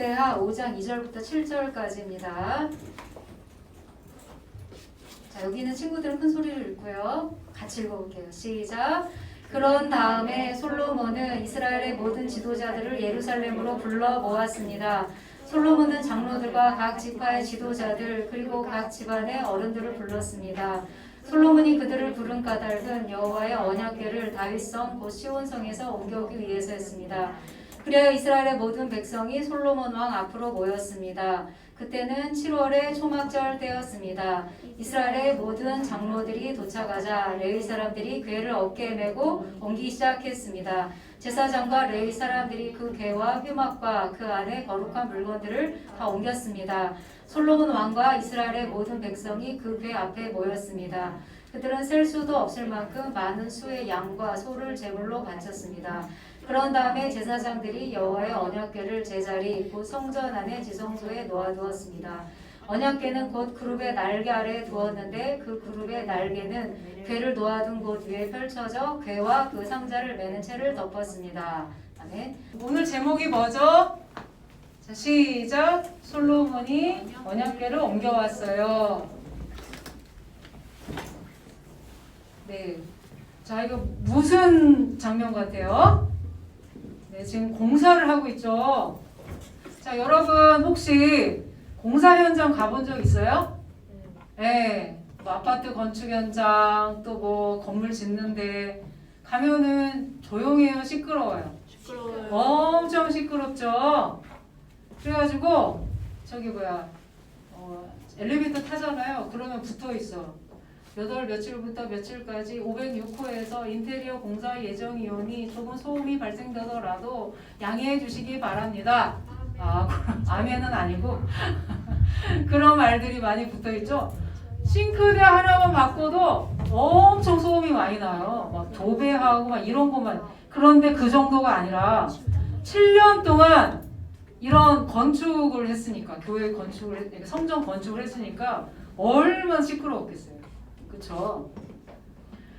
역대하 5장 2절부터 7절까지입니다. 자, 여기 있는 친구들은 큰 소리를 읽고요. 같이 읽어볼게요. 시작. 그런 다음에 솔로몬은 이스라엘의 모든 지도자들을 예루살렘으로 불러 모았습니다. 솔로몬은 장로들과 각 지파의 지도자들 그리고 각 집안의 어른들을 불렀습니다. 솔로몬이 그들을 부른 까닭은 여호와의 언약궤를 다윗성 곧 시온성에서 옮겨오기 위해서였습니다. 그리하여 이스라엘의 모든 백성이 솔로몬 왕 앞으로 모였습니다. 그때는 7월의 초막절 때였습니다. 이스라엘의 모든 장로들이 도착하자 레위 사람들이 궤를 어깨에 메고 옮기기 시작했습니다. 제사장과 레위 사람들이 그 궤와 휘막과 그 안에 거룩한 물건들을 다 옮겼습니다. 솔로몬 왕과 이스라엘의 모든 백성이 그궤 앞에 모였습니다. 그들은 셀 수도 없을 만큼 많은 수의 양과 소를 제물로 바쳤습니다. 그런 다음에 제사장들이 여호와의 언약궤를 제자리 곧 성전 안의 지성소에 놓아두었습니다. 언약궤는 곧 그룹의 날개 아래에 두었는데 그 그룹의 날개는 궤를 놓아둔 곳 위에 펼쳐져 궤와 그 상자를 매는 채를 덮었습니다. 아멘. 오늘 제목이 뭐죠? 자, 시작. 솔로몬이 언약궤를 옮겨왔어요. 네. 자, 이거 무슨 장면 같아요? 네, 지금 공사를 하고 있죠. 자, 여러분 혹시 공사 현장 가본 적 있어요? 네. 뭐 아파트 건축 현장 또 뭐 건물 짓는데 가면은 조용해요, 시끄러워요. 시끄러워요. 엄청 시끄럽죠. 그래가지고 저기 뭐야 어, 엘리베이터 타잖아요. 그러면 붙어 있어. 몇 월 며칠부터 며칠까지 506호에서 인테리어 공사 예정이오니 조금 소음이 발생되더라도 양해해 주시기 바랍니다. 아, 아멘은 아니고 그런 말들이 많이 붙어 있죠. 싱크대 하나만 바꿔도 엄청 소음이 많이 나요. 막 도배하고 막 이런 것만. 그런데 그 정도가 아니라 7년 동안 이런 건축을 했으니까 교회 건축을 했, 성전 건축을 했으니까 얼마나 시끄러웠겠어요. 그렇죠?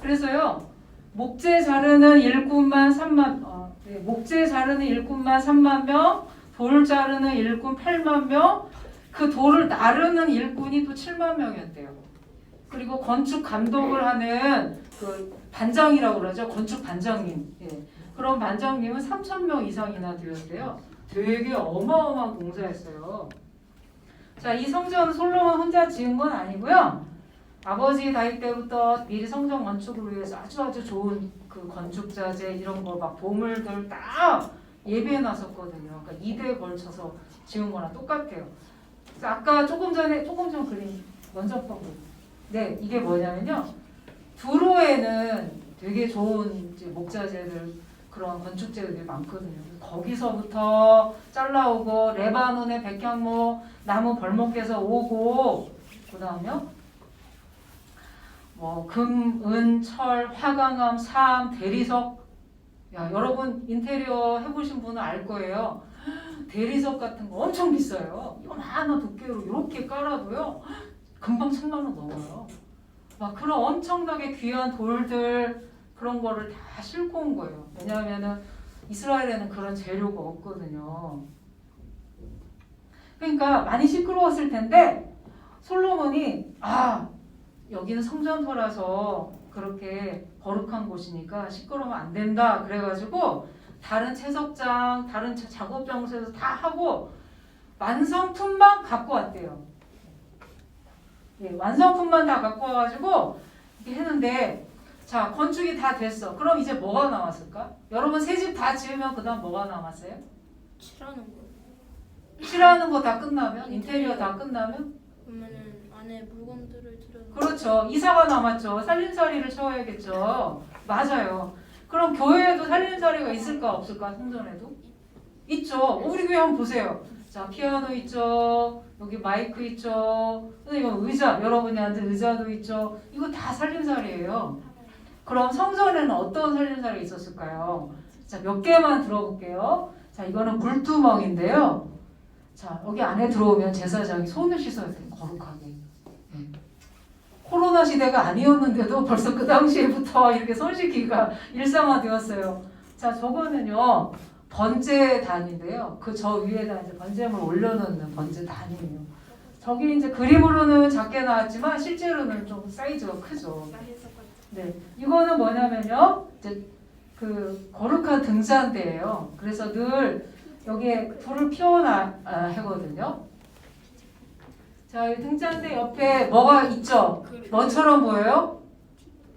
그래서요. 목재 자르는 일꾼만 3만 어, 네, 목재 자르는 일꾼만 3만 명, 돌 자르는 일꾼 8만 명, 그 돌을 나르는 일꾼이 또 7만 명이었대요. 그리고 건축 감독을 하는 그 반장이라고 그러죠. 건축 반장님. 예. 그런 반장님은 3천 명 이상이나 되었대요. 되게 어마어마한 공사였어요. 자, 이 성전 솔로몬 혼자 지은 건 아니고요. 아버지 다윗 때부터 미리 성전 건축을 위해서 아주 아주 좋은 그 건축자재 이런 거 막 보물들 다 예비해 놨었거든요. 그러니까 2대에 걸쳐서 지은 거랑 똑같아요. 그래서 아까 조금 전에 조금 전 그림 본 거. 네, 이게 뭐냐면요. 두로에는 되게 좋은 목자재들 그런 건축재들이 많거든요. 거기서부터 잘라오고 레바논의 백향목 나무 벌목에서 오고 그 다음요. 뭐 금, 은, 철, 화강암, 사암, 대리석. 야, 여러분 인테리어 해보신 분은 알 거예요. 대리석 같은 거 엄청 비싸요. 요만한 두께로 이렇게 깔아도요. 금방 천만 원 넘어요. 막 그런 엄청나게 귀한 돌들 그런 거를 다 싣고 온 거예요. 왜냐하면은 이스라엘에는 그런 재료가 없거든요. 그러니까 많이 시끄러웠을 텐데 솔로몬이 아 여기는 성전터라서 그렇게 거룩한 곳이니까 시끄러우면 안 된다 그래가지고 다른 채석장 다른 자- 작업 장소에서 다 하고 완성품만 갖고 왔대요. 예, 완성품만 다 갖고 와가지고 이렇게 했는데 자 건축이 다 됐어. 그럼 이제 뭐가 남았을까? 여러분 새 집 다 지으면 그다음 뭐가 남았어요? 칠하는 거. 칠하는 거 다 끝나면 인테리어 다 끝나면 그러면은 안에 물건들을. 그렇죠. 이사가 남았죠. 살림살이를 쳐야겠죠. 맞아요. 그럼 교회에도 살림살이가 있을까 없을까? 성전에도 있죠. 우리 교회 한번 보세요. 자 피아노 있죠. 여기 마이크 있죠. 이거 의자 여러분이 앉은 의자도 있죠. 이거 다 살림살이에요. 그럼 성전에는 어떤 살림살이가 있었을까요? 자몇 개만 들어볼게요. 자 이거는 물두멍인데요. 자 여기 안에 들어오면 제사장이 손을 씻어야 돼요. 거룩하게. 예. 코로나 시대가 아니었는데도 벌써 그 당시에부터 이렇게 손 씻기가 일상화되었어요. 자 저거는요 번제단인데요. 그 저 위에다 이제 번제물 올려놓는 번제단이에요. 저기 이제 그림으로는 작게 나왔지만 실제로는 좀 사이즈가 크죠. 네, 이거는 뭐냐면요. 이제 그 거룩한 등잔대예요. 그래서 늘 여기에 불을 피워놔 아, 하거든요. 자, 이 등잔대 옆에 뭐가 있죠? 뭐처럼 보여요?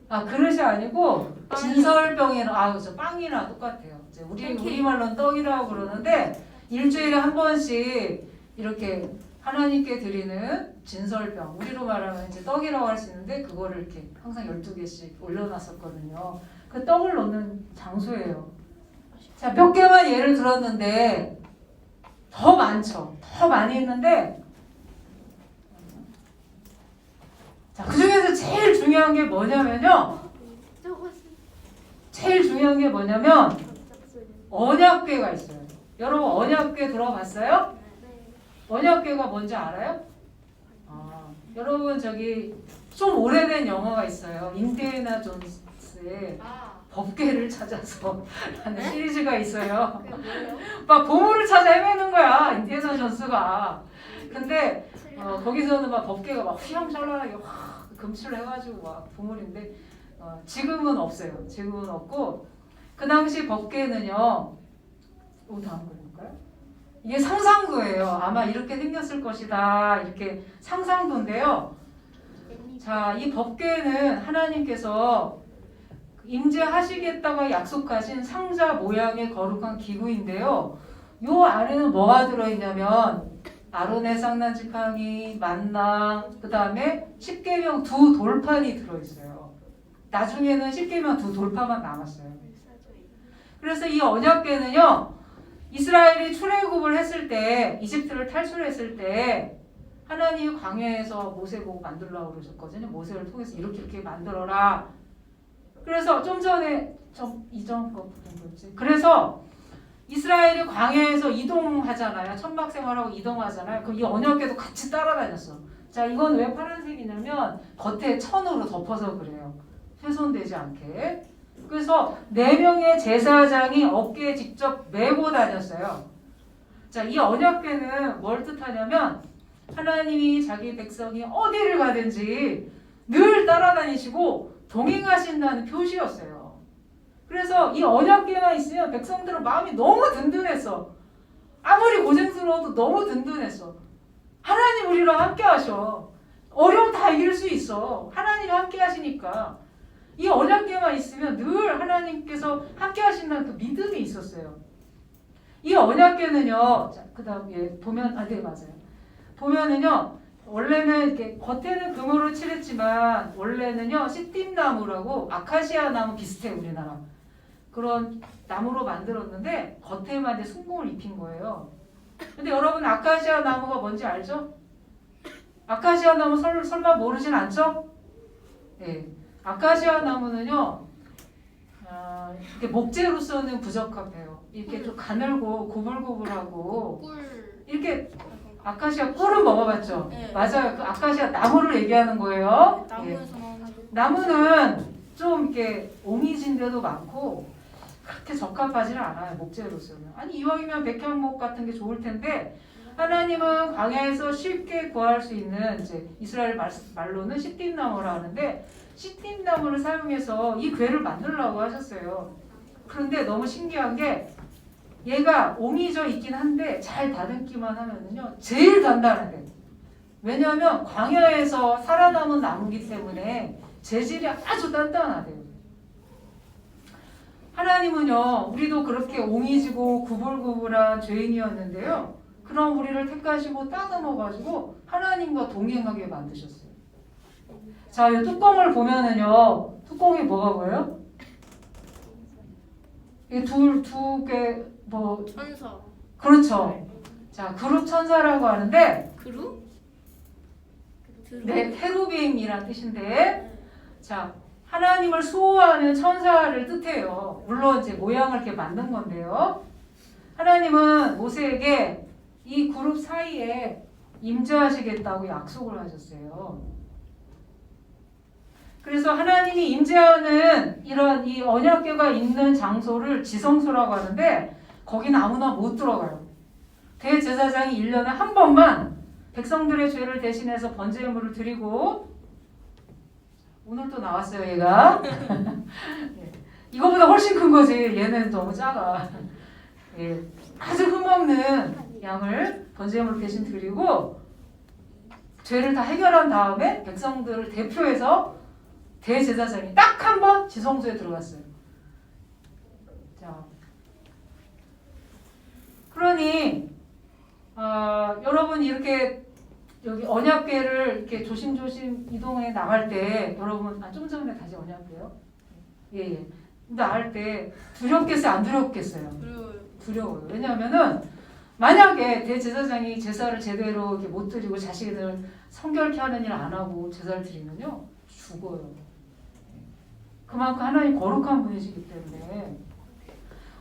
아 그릇이 아니고 진설병이나 아 그죠 빵이나 똑같아요. 이제 우리 우리 말로는 떡이라고 그러는데 일주일에 한 번씩 이렇게 하나님께 드리는 진설병 우리로 말하면 이제 떡이라고 할 수 있는데 그거를 이렇게 항상 12개씩 올려놨었거든요. 그 떡을 넣는 장소예요. 자 몇 개만 예를 들었는데 더 많죠. 더 많이 있는데 자 그 중에서 제일 중요한 게 뭐냐면요. 제일 중요한 게 뭐냐면 언약궤가 있어요. 여러분 언약궤 들어봤어요? 언약궤가 뭔지 알아요? 아, 여러분 저기 좀 오래된 영화가 있어요. 인디애나 존스의 법궤를 찾아서 라는 시리즈가 있어요. 막 보물을 찾아 헤매는 거야 인디애나 존스가. 근데 어, 거기서는 막 법궤가 막 휘황찬란하게 확 금칠을 해가지고 막 보물인데 어, 지금은 없어요. 지금은 없고 그 당시 법궤는요. 오 다음 그림일까요? 이게 상상도예요. 아마 이렇게 생겼을 것이다. 이렇게 상상도인데요. 자, 이 법궤는 하나님께서 임재하시겠다고 약속하신 상자 모양의 거룩한 기구인데요. 요 안에는 뭐가 들어있냐면 아론의 쌍난지팡이, 만나, 그 다음에 십계명 두 돌판이 들어있어요. 나중에는 십계명 두 돌판만 남았어요. 그래서 이 언약궤는요, 이스라엘이 출애굽을 했을 때, 이집트를 탈출했을 때, 하나님 광야에서 모세 보고 만들라고 그러셨거든요. 모세를 통해서 이렇게 이렇게 만들어라. 그래서 좀 전에 좀 이전 거 부분 뭐지? 그래서 이스라엘이 광야에서 이동하잖아요. 천막 생활하고 이동하잖아요. 그럼 이 언약궤도 같이 따라다녔어. 자, 이건 왜 파란색이냐면 겉에 천으로 덮어서 그래요. 훼손되지 않게. 그래서 네 명의 제사장이 어깨에 직접 메고 다녔어요. 자, 이 언약궤는 뭘 뜻하냐면 하나님이 자기 백성이 어디를 가든지 늘 따라다니시고 동행하신다는 표시였어요. 그래서 이 언약궤만 있으면 백성들은 마음이 너무 든든했어. 아무리 고생스러워도 너무 든든했어. 하나님 우리랑 함께 하셔. 어려움 다 이길 수 있어. 하나님이 함께 하시니까. 이 언약궤만 있으면 늘 하나님께서 함께 하신다는 그 믿음이 있었어요. 이 언약궤는요, 자, 그 다음, 예, 보면, 아, 네, 맞아요. 보면은요, 원래는 이렇게 겉에는 금으로 칠했지만, 원래는요, 시띠나무라고 아카시아 나무 비슷해, 우리나라. 그런 나무로 만들었는데, 겉에만 이제 순공을 입힌 거예요. 근데 여러분, 아카시아 나무가 뭔지 알죠? 아카시아 나무 설, 설마 모르진 않죠? 네. 아카시아 나무는요, 아, 이렇게 목재로서는 부적합해요. 이렇게 좀 가늘고 고불고불하고 꿀. 이렇게 아카시아 꿀은 먹어봤죠? 네. 맞아요. 그 아카시아 나무를 얘기하는 거예요. 예. 나무에서 나오는 나무는 좀 이렇게 옹이진데도 많고 그렇게 적합하지는 않아요. 목재로서는. 아니 이왕이면 백향목 같은 게 좋을 텐데 하나님은 광야에서 쉽게 구할 수 있는 이제 이스라엘 말, 말로는 시띠나무라 하는데 시띠나무를 사용해서 이 궤를 만들려고 하셨어요. 그런데 너무 신기한 게 얘가 옹이져 있긴 한데 잘 다듬기만 하면은요 제일 단단하대. 왜냐하면 광야에서 살아남은 나무기 때문에 재질이 아주 단단하대요. 하나님은요, 우리도 그렇게 옹이지고 구불구불한 죄인이었는데요. 그럼 우리를 택하시고 따듬어가지고 하나님과 동행하게 만드셨어요. 자, 이 뚜껑을 보면은요, 뚜껑이 뭐가 보여요? 이 둘, 두 개, 뭐, 천사. 그렇죠. 자, 그룹 천사라고 하는데? 드루? 네, 테루빔이란 뜻인데, 자, 하나님을 수호하는 천사를 뜻해요. 물론 이제 모양을 이렇게 만든 건데요. 하나님은 모세에게 이 그룹 사이에 임재하시겠다고 약속을 하셨어요. 그래서 하나님이 임재하는 이런 이 언약궤가 있는 장소를 지성소라고 하는데 거긴 아무나 못 들어가요. 대제사장이 1년에 한 번만 백성들의 죄를 대신해서 번제물을 드리고 오늘 또 나왔어요 얘가 예. 이거보다 훨씬 큰 거지 얘는 너무 작아 예. 아주 흠없는 양을 번제물 대신 드리고 죄를 다 해결한 다음에 백성들을 대표해서 대제사장이 딱 한 번 지성소에 들어갔어요. 자, 그러니 어, 여러분 이렇게 여기 언약궤를 이렇게 조심조심 이동해 나갈 때 여러분 아, 좀 전에 다시 언약궤요? 예, 예. 나갈 때 두렵겠어요? 안 두렵겠어요? 그리고 두려워요. 왜냐하면은 만약에 대제사장이 제사를 제대로 이렇게 못 드리고 자신을 성결케 하는 일 안 하고 제사를 드리면요 죽어요. 그만큼 하나님 거룩한 분이시기 때문에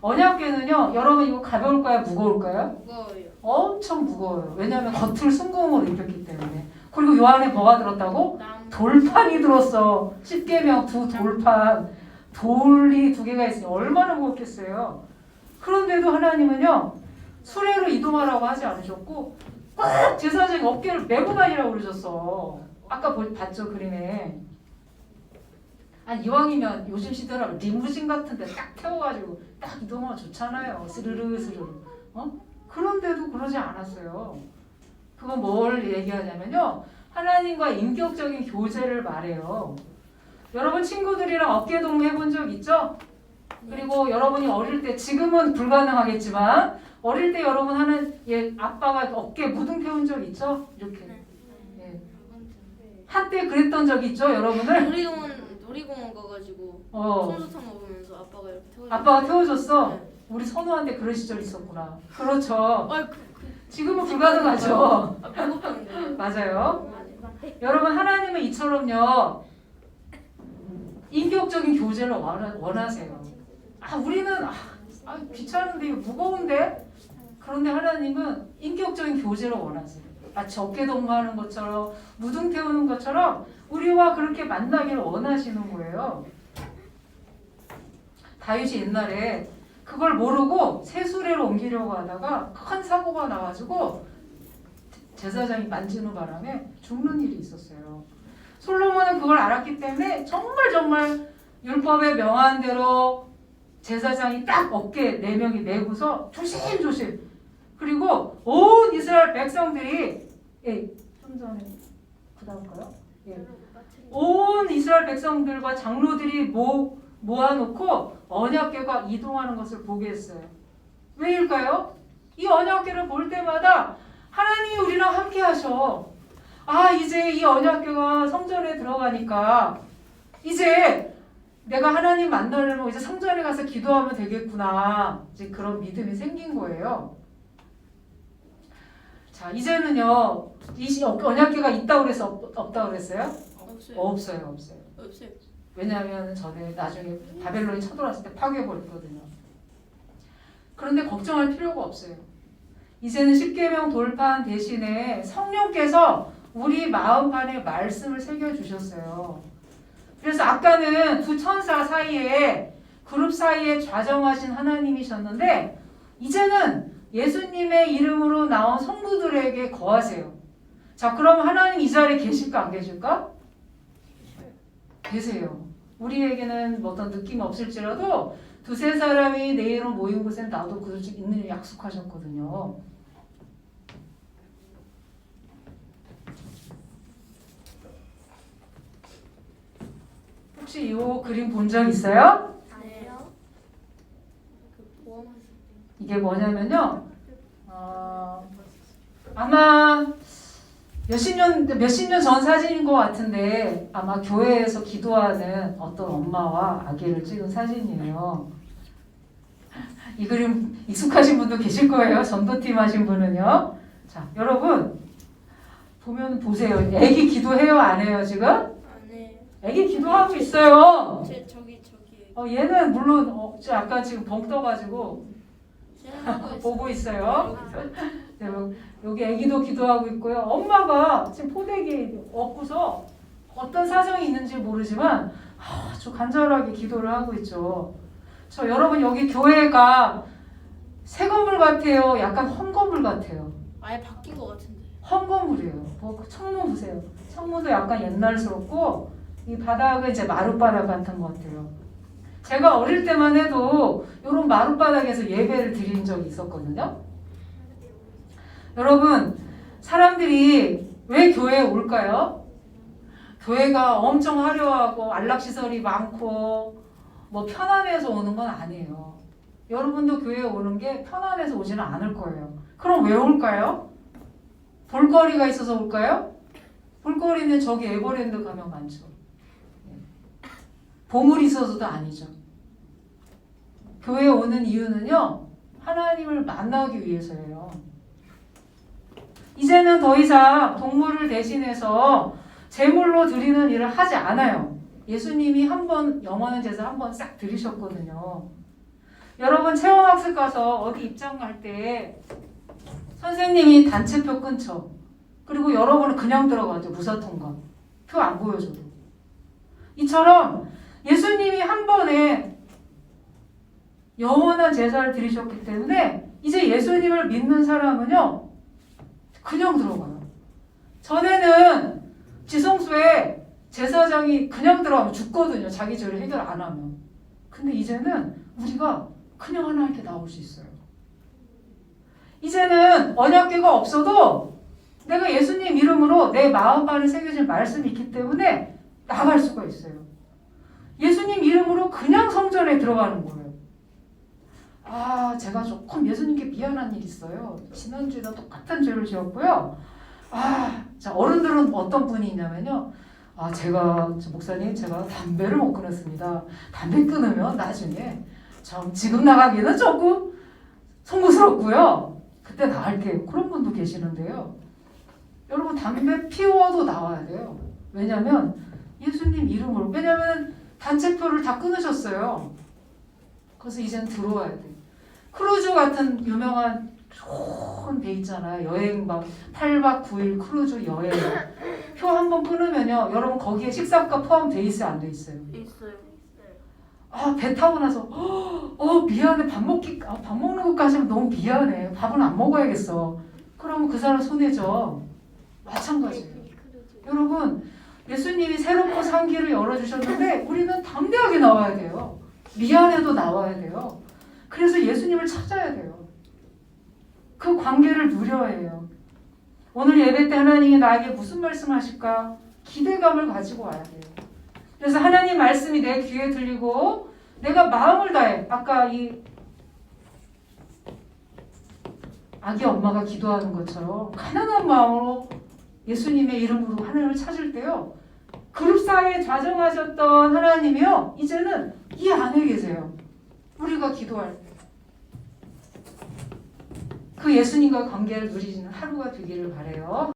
언약궤는요 여러분 이거 가벼울까요 무거울까요? 무거워요. 엄청 무거워요. 왜냐하면 겉을 순금으로 입혔기 때문에 그리고 요 안에 뭐가 들었다고? 돌판이 들었어. 십계명 두 돌판 돌이 두 개가 있으니 얼마나 무겁겠어요. 그런데도 하나님은요 수레로 이동하라고 하지 않으셨고 꼭 제사장이 어깨를 메고 다니라고 그러셨어. 아까 보- 봤죠 그림에. 아 이왕이면 요즘 시대라면 리무진 같은데 딱 태워가지고 딱 이동하면 좋잖아요. 스르르 스르르. 어? 그런데도 그러지 않았어요. 그건 뭘 얘기하냐면요. 하나님과 인격적인 교제를 말해요. 여러분 친구들이랑 어깨 동무 해본 적 있죠? 그리고 여러분이 어릴 때 지금은 불가능하겠지만 어릴 때 여러분 하는 예 아빠가 어깨 무등 태운 적 있죠? 이렇게 예. 한때 그랬던 적 있죠, 여러분을? 놀이공원 놀이공원 가가지고 어 솜사탕 먹으면서 아빠가 이렇게 태워. 아빠가 태워줬어. 네. 우리 선우한테 그런 시절 있었구나. 그렇죠. 아이 그, 지금은 불가능하죠. 아 배고팠는데. 네. 맞아요. 여러분 하나님은 이처럼요 인격적인 교제를 원하, 원하세요. 아 우리는 아, 아, 귀찮은데 무거운데 그런데 하나님은 인격적인 교제를 원하세요. 마치 어깨 동무하는 것처럼 무등 태우는 것처럼 우리와 그렇게 만나기를 원하시는 거예요. 다윗이 옛날에 그걸 모르고 새수레로 옮기려고 하다가 큰 사고가 나가지고 제사장이 만지는 바람에 죽는 일이 있었어요. 그걸 알았기 때문에 정말 정말 율법에 명한 대로 제사장이 딱 어깨 네 명이 메고서 조심조심 그리고 온 이스라엘 백성들이 예, 좀 전에 그다음까요? 예. 온 이스라엘 백성들과 장로들이 모, 모아놓고 언약궤가 이동하는 것을 보게 했어요. 왜일까요? 이 언약궤를 볼 때마다 하나님이 우리랑 함께 하셔. 아, 이제 이 언약궤가 성전에 들어가니까 이제 내가 하나님 만나려면 이제 성전에 가서 기도하면 되겠구나. 이제 그런 믿음이 생긴 거예요. 자, 이제는요. 이 시- 언약궤가 있다고 그래서 없, 없다고 그랬어요? 없어요. 없어요, 없어요. 없어요. 왜냐하면 전에 나중에 바벨론이 쳐들어왔을 때 파괴해버렸거든요. 그런데 걱정할 필요가 없어요. 이제는 십계명 돌판 대신에 성령께서 우리 마음판에 말씀을 새겨주셨어요. 그래서 아까는 두 천사 사이에 그룹 사이에 좌정하신 하나님이셨는데 이제는 예수님의 이름으로 나온 성도들에게 거하세요. 자, 그럼 하나님 이 자리에 계실까 안 계실까? 계세요. 우리에게는 뭐 어떤 느낌 없을지라도 두세 사람이 내 이름 모인 곳엔 나도 그집 있는 일 약속하셨거든요. 혹시 이 그림 본 적 있어요? 아니요. 그. 이게 뭐냐면요. 어, 아마 몇십 년, 몇십 년 전 사진인 것 같은데 아마 교회에서 기도하는 어떤 엄마와 아기를 찍은 사진이에요. 이 그림 익숙하신 분도 계실 거예요. 전도팀 하신 분은요. 자, 여러분 보면 보세요. 아기 기도해요, 안 해요, 지금? 아기 기도하고 있어요. 제 저기 저기 어, 얘는 물론 어, 저 아까 지금 벙 떠가지고. 보고 있어요. 여기서. 네, 여- 여기 아기도 기도하고 있고요. 엄마가 지금 포대기 엎고서 어떤 사정이 있는지 모르지만 아주 간절하게 기도를 하고 있죠. 저 여러분 여기 교회가 새 건물 같아요? 약간 험 건물 같아요? 아예 바뀐 것 같은데. 험 건물이에요. 뭐 창문 보세요. 창문도 약간 옛날스럽고 이 바닥은 이제 마룻바닥 같은 것 같아요. 제가 어릴 때만 해도 이런 마룻바닥에서 예배를 드린 적이 있었거든요. 여러분, 사람들이 왜 교회에 올까요? 교회가 엄청 화려하고 안락시설이 많고 뭐 편안해서 오는 건 아니에요. 여러분도 교회에 오는 게 편안해서 오지는 않을 거예요. 그럼 왜 올까요? 볼거리가 있어서 올까요? 볼거리는 저기 에버랜드 가면 많죠. 예. 보물이 있어서도 아니죠. 교회에 오는 이유는요, 하나님을 만나기 위해서예요. 이제는 더 이상 동물을 대신해서 제물로 드리는 일을 하지 않아요. 예수님이 한 번 영원한 제사 한 번 싹 드리셨거든요. 여러분 체험학습 가서 어디 입장 갈 때 선생님이 단체표 끊죠. 그리고 여러분은 그냥 들어가죠. 무사 통과. 표 안 보여줘도. 이처럼 예수님이 한 번에 영원한 제사를 드리셨기 때문에 이제 예수님을 믿는 사람은요. 그냥 들어가요. 전에는 지성소에 제사장이 그냥 들어가면 죽거든요. 자기 죄를 해결 안 하면. 근데 이제는 우리가 그냥 하나님께 나올 수 있어요. 이제는 언약궤가 없어도 내가 예수님 이름으로 내 마음판에 새겨진 말씀이 있기 때문에 나갈 수가 있어요. 예수님 이름으로 그냥 성전에 들어가는 거예요. 아, 제가 조금 예수님께 미안한 일이 있어요. 지난주에도 똑같은 죄를 지었고요. 아, 자, 어른들은 어떤 분이 있냐면요. 아, 제가, 저 목사님, 제가 담배를 못 끊었습니다. 담배 끊으면 나중에 참 지금 나가기는 조금 송구스럽고요. 그때 나갈게요. 그런 분도 계시는데요. 여러분 담배 피워도 나와야 돼요. 왜냐하면 예수님 이름으로 왜냐하면 단체표를 다 끊으셨어요. 그래서 이젠 들어와야 돼. 크루즈 같은 유명한 좋은 배 있잖아요. 여행 막 8박 9일 크루즈 여행 표 한 번 끊으면요. 여러분 거기에 식사값 포함돼 있어요, 안 돼 있어요? 있어요. 아, 배 타고 나서, 어, 미안해. 밥 먹기, 아, 밥 먹는 것까지는 너무 미안해. 밥은 안 먹어야겠어. 그러면 그 사람 손해죠. 마찬가지예요. 여러분, 예수님이 새롭고 산 길을 열어주셨는데, 우리는 담대하게 나와야 돼요. 미안해도 나와야 돼요. 그래서 예수님을 찾아야 돼요. 그 관계를 누려야 해요. 오늘 예배 때 하나님이 나에게 무슨 말씀 하실까? 기대감을 가지고 와야 돼요. 그래서 하나님 말씀이 내 귀에 들리고 내가 마음을 다해 아까 이 아기 엄마가 기도하는 것처럼 가난한 마음으로 예수님의 이름으로 하나님을 찾을 때요 그룹 사이에 좌정하셨던 하나님이요 이제는 이 안에 계세요 우리가 기도할 때 그 예수님과 관계를 누리는 하루가 되기를 바래요.